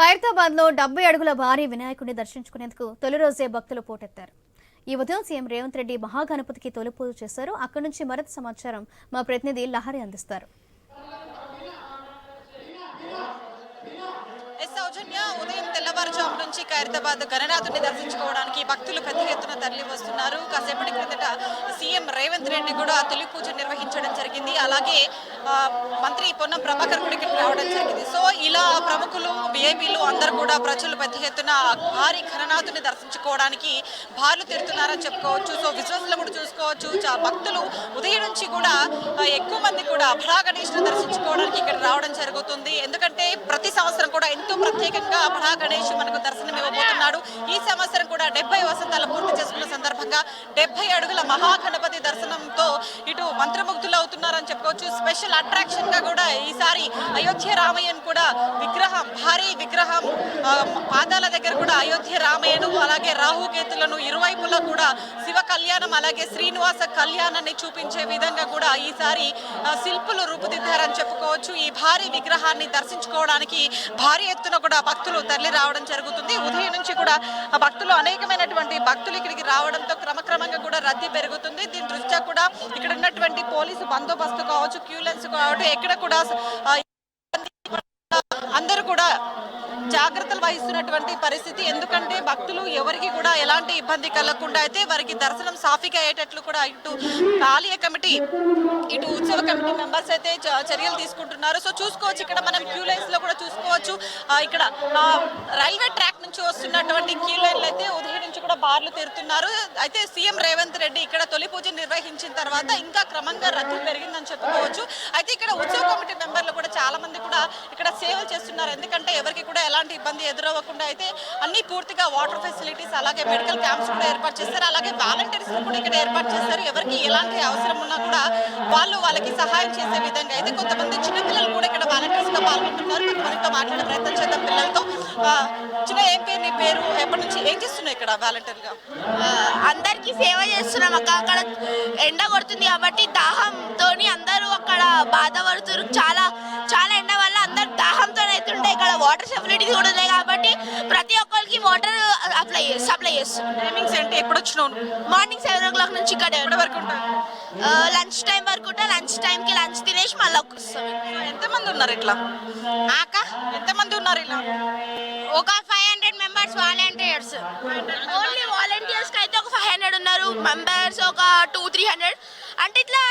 ఖైరతాబాద్లో డెబ్బై అడుగుల భారీ వినాయకుడిని దర్శించుకునేందుకు తొలి రోజే భక్తులు పోటెత్తారు. ఈ ఉదయం సీఎం రేవంత్ రెడ్డి మహాగణపతికి తొలి పూజ చేశారు. అక్కడి నుంచి మరింత సమాచారం మా ప్రతినిధి లహరి అందిస్తారు ఎస్ సౌజన్య ఉదయం తెల్లవారుజాము నుంచి ఖైరతాబాద్ గణనాథుడిని దర్శించుకోవడానికి భక్తులు పెద్ద ఎత్తున తరలి వస్తున్నారు. కాసేపటి క్రిందట సీఎం రేవంత్ రెడ్డి కూడా తొలి పూజ నిర్వహించడం జరిగింది. అలాగే మంత్రి పొన్నం ప్రభాకర్ కూడా ఇక్కడికి రావడం జరిగింది. సో ఇలా ప్రముఖులు విఐపీలు అందరూ కూడా ప్రజలు పెద్ద ఎత్తున భారీ ఘననాథుని దర్శించుకోవడానికి బారులు తిరుగుతున్నారని చెప్పుకోవచ్చు. సో విజువల్స్ కూడా చూసుకోవచ్చు. చా- భక్తులు ఉదయం నుంచి కూడా ఎక్కువ మంది కూడా అభరా గణేష్ దర్శించుకోవడానికి ఇక్కడ రావడం జరుగుతుంది. ఎందుకంటే ప్రతి సంవత్సరం కూడా ఎంతో ప్రత్యేకంగా అభరా గణేష్ మనకు దర్శనం ఇవ్వబోతున్నాడు. ఈ సంవత్సరం కూడా డెబ్బై వసంతాలు పూర్తి చేసుకున్న సందర్భంగా డెబ్బై అడుగుల మహాగణపతి దర్శనంతో ఇటు మంత్రముగ్ధులు అవుతున్నారని చెప్పుకోవచ్చు. స్పెషల్ అట్రాక్షన్గా కూడా ఈసారి అయోధ్య రామయ్యను కూడా విగ్రహం భారీ విగ్రహం పాదాల దగ్గర కూడా అయోధ్య రామయ్యను అలాగే రాహుకేతులను ఇరువైపులా కూడా శివ కళ్యాణం అలాగే శ్రీనివాస కళ్యాణాన్ని చూపించే విధంగా కూడా ఈసారి శిల్పులు రూపుదిద్దారని చెప్పుకోవచ్చు. ఈ భారీ విగ్రహాన్ని దర్శించుకోవడానికి భారీ ఎత్తున కూడా భక్తులు తరలి రావడం జరుగుతుంది. ఉదయం నుంచి కూడా భక్తులు అనేకమైనటువంటి భక్తులు ఇక్కడికి రావడంతో క్రమక్రమంగా కూడా రద్దీ పెరుగుతుంది. దీని దృష్ట్యా కూడా ఇక్కడ ఉన్నటువంటి పోలీసు బందోబస్తు కావచ్చు క్యూ లెన్స్ కావచ్చు ఎక్కడ కూడా అందరూ కూడా జాగ్రత్తలు వహిస్తున్నటువంటి పరిస్థితి. ఎందుకంటే భక్తులు ఎవరికి కూడా ఎలాంటి ఇబ్బంది కలగకుండా అయితే వారికి దర్శనం సాఫీగా అయ్యేటట్లు కూడా ఇటు ఆలయ కమిటీ ఇటు ఉత్సవ కమిటీ మెంబర్స్ అయితే చర్యలు తీసుకుంటున్నారు. సో చూసుకోవచ్చు ఇక్కడ మనం క్యూ లైన్స్లో కూడా చూసుకోవచ్చు. ఇక్కడ ఆ, రైల్వే ట్రాక్ నుంచి వస్తున్నటువంటి క్యూ అయితే ఉదయం నుంచి కూడా బార్లు తీరుతున్నారు. అయితే సీఎం రేవంత్ రెడ్డి ఇక్కడ తొలి పూజ నిర్వహించిన తర్వాత ఇంకా క్రమంగా రద్దీ పెరిగిందని చెప్పుకోవచ్చు. అయితే ఇక్కడ ఉత్సవ కమిటీ మెంబర్లు కూడా చాలా మంది కూడా ఇక్కడ సేవలు చేస్తున్నారు. ఎందుకంటే ఎవరికి కూడా ఎలాంటి ఇబ్బంది ఎదురవ్వకుండా అయితే అన్ని పూర్తిగా వాటర్ ఫెసిలిటీస్ అలాగే మెడికల్ క్యాంప్స్ కూడా ఏర్పాటు చేస్తారు. అలాగే వాలంటీర్స్ కూడా ఇక్కడ ఏర్పాటు చేస్తారు. ఎవరికి ఎలాంటి అవసరం ఉన్నా కూడా వాళ్ళు వాళ్ళకి సహాయం చేసే విధంగా అయితే కొంతమంది చిన్నపిల్లలు కూడా ఇక్కడ వాలంటీర్స్గా పాల్గొంటున్నారు. కొంతమందితో మాట్లాడే ప్రయత్నం చేద్దాం పిల్లలతో. చిన్న ఏం పేరు నీ పేరు? ఎప్పటి నుంచి ఏం చేస్తున్నావు ఇక్కడ వాలంటీర్గా? గా అందరికి సేవ చేస్తున్నాం అక్క. అక్కడ ఎండ కొడుతుంది కాబట్టి దాహంతో అందరూ అక్కడ బాధపడుతున్నారు చాలా చాలా ఎండ వల్ల అందరు దాహంతో అవుతుంటే ఇక్కడ వాటర్ ఫెసిలిటీస్ కూడా ఉన్నాయి కాబట్టి వాటర్ అప్లై సప్లై చేస్తున్నాం టైమింగ్స్ ఏంటి? ఎప్పుడు వచ్చినావు? మార్నింగ్ సెవెన్ ఓ క్లాక్ నుంచి ఇక్కడ. ఎప్పటి వరకు ఉంటావు? లంచ్ టైం వరకు ఉంటే. లంచ్ టైంకి లంచ్ తినేసి మళ్ళీ వస్తాం ఎంతమంది ఉన్నారు ఇట్లా? అక్క ఎంతమంది ఉన్నారు ఇలా ఒక five hundred members volunteers only వాలంటీర్స్కి అయితే ఒక ఫైవ్ హండ్రెడ్ ఉన్నారు. మెంబర్స్ ఒక టూ త్రీ హండ్రెడ్ అంటే ఇట్లా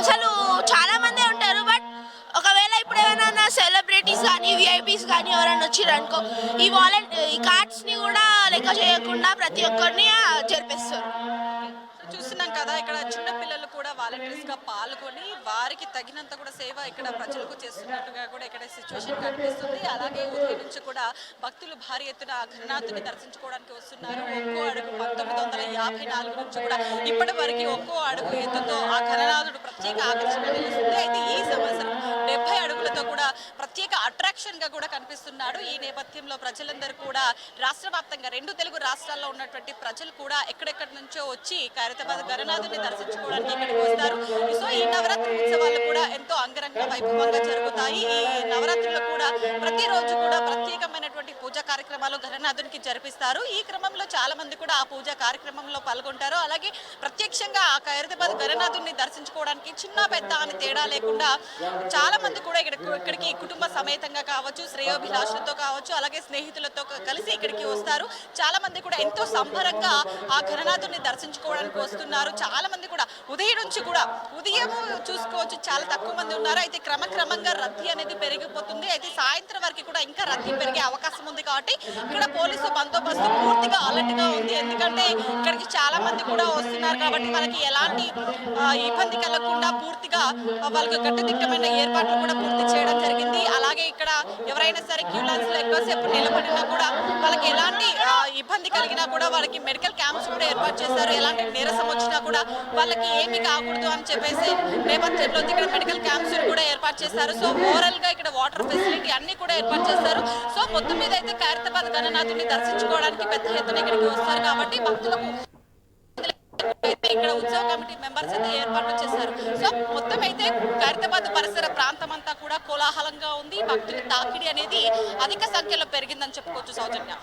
అసలు చాలా మందే ఉంటారు ఎప్పుడైనా సెలబ్రిటీస్ కానీ విఐపీస్ కానీ ఎవరైనా వచ్చారు అనుకో ఈ వాలంటీ ఈ కార్డ్స్ని కూడా లెక్క చేయకుండా ప్రతి ఒక్కరిని జరిపిస్తారు. చూస్తున్నాం కదా ఇక్కడ చిన్న పిల్లలు కూడా వాలంటీర్స్గా పాల్గొని వారికి తగినంత కూడా సేవ ఇక్కడ ప్రజలకు చేస్తున్నట్టుగా కూడా ఇక్కడ సిచ్యువేషన్ కనిపిస్తుంది. అలాగే ఉదయం నుంచి కూడా భక్తులు భారీ ఎత్తున ఆ దర్శించుకోవడానికి వస్తున్నారు. ఒక్కో అడుగు పంతొమ్మిది వందల యాభై నాలుగు నుంచి కూడా ఇప్పటి వరకు ఒక్కో అడుగు ఎత్తుతో ఆ ఘననాథుడు ప్రత్యేక ఆకర్షణ నిలుస్తుంది. అయితే ఈ సంవత్సరం డెబ్బై అడుగులతో కూడా ప్రత్యేక అట్రాక్షన్గా కూడా కనిపిస్తున్నాడు. ఈ నేపథ్యంలో ప్రజలందరూ కూడా రాష్ట్ర వ్యాప్తంగా రెండు తెలుగు రాష్ట్రాల్లో ఉన్నటువంటి ప్రజలు కూడా ఎక్కడెక్కడి నుంచో వచ్చి ఖైరతాబాద్ గరనాథుని దర్శించుకోవడానికి ఇక్కడికి వస్తారు. సో ఈ నవరాత్రి ఉత్సవాలు కూడా ఎంతో అంగరంగ వైభవంగా జరుగుతాయి. ఈ నవరాత్రులు కూడా ప్రతిరోజు కూడా ప్రత్యేకమైనటువంటి పూజా కార్యక్రమాలు గరనాథునికి జరిపిస్తారు. ఈ క్రమంలో చాలా మంది కూడా ఆ పూజా కార్యక్రమంలో పాల్గొంటారు. అలాగే ప్రత్యక్షంగా ఆ ఖైరతాబాద్ గరనాథుని దర్శించుకోవడానికి చిన్న పెద్ద అని తేడా లేకుండా చాలా మంది కూడా ఇక్కడ ఇక్కడికి కుటుంబ సమేతంగా కావచ్చు శ్రేయోభిలాషులతో కావచ్చు అలాగే స్నేహితులతో కలిసి ఇక్కడికి వస్తారు. చాలా మంది కూడా ఎంతో సంబరంగా ఆ ఘననాథుని దర్శించుకోవడానికి వస్తున్నారు. చాలా మంది కూడా ఉదయం నుంచి కూడా ఉదయం చూసుకోవచ్చు చాలా తక్కువ మంది ఉన్నారు. అయితే క్రమక్రమంగా రద్దీ అనేది పెరిగిపోతుంది. అయితే సాయంత్రం వరకు కూడా ఇంకా రద్దీ పెరిగే అవకాశం ఉంది కాబట్టి ఇక్కడ పోలీసు బందోబస్తు పూర్తిగా అలర్ట్గా ఉంది. ఎందుకంటే ఇక్కడికి చాలా మంది కూడా వస్తున్నారు కాబట్టి వాళ్ళకి ఎలాంటి ఇబ్బంది కలగకుండా పూర్తిగా కూడా వాళ్ళకి కట్టుదిట్టమైన ఏర్పాట్లు కూడా పూర్తి చేయడం జరిగింది. అలాగే ఇక్కడ ఎవరైనా సరే క్యూ లైన్స్లో ఎక్కువసేపు నిలబడినా కూడా వాళ్ళకి ఎలాంటి ఆ, ఇబ్బంది కలిగినా కూడా వాళ్ళకి మెడికల్ క్యాంప్స్ కూడా ఏర్పాటు చేశారు. ఎలాంటి నీరసం వచ్చినా కూడా వాళ్ళకి ఏమి కాకూడదు అని చెప్పేసి నేపథ్యంలో ఇక్కడ మెడికల్ క్యాంప్స్ కూడా ఏర్పాటు చేశారు. సో ఓవరాల్గా ఇక్కడ వాటర్ ఫెసిలిటీ అన్ని కూడా ఏర్పాటు చేశారు. సో మొత్తం మీద అయితే ఖైరతాబాద్ గణనాథుని దర్శించుకోవడానికి పెద్ద ఎత్తున ఇక్కడికి వస్తారు కాబట్టి భక్తులకు ఇక్కడ ఉత్సవ కమిటీ మెంబర్స్ అయితే ఏర్పాటు చేశారు. సో మొత్తం అయితే ఖైరతాబాద్ పరిసర ప్రాంతం అంతా కూడా కోలాహలంగా ఉంది. భక్తుల తాకిడి అనేది అధిక సంఖ్యలో పెరిగిందని చెప్పుకోవచ్చు సౌజన్య.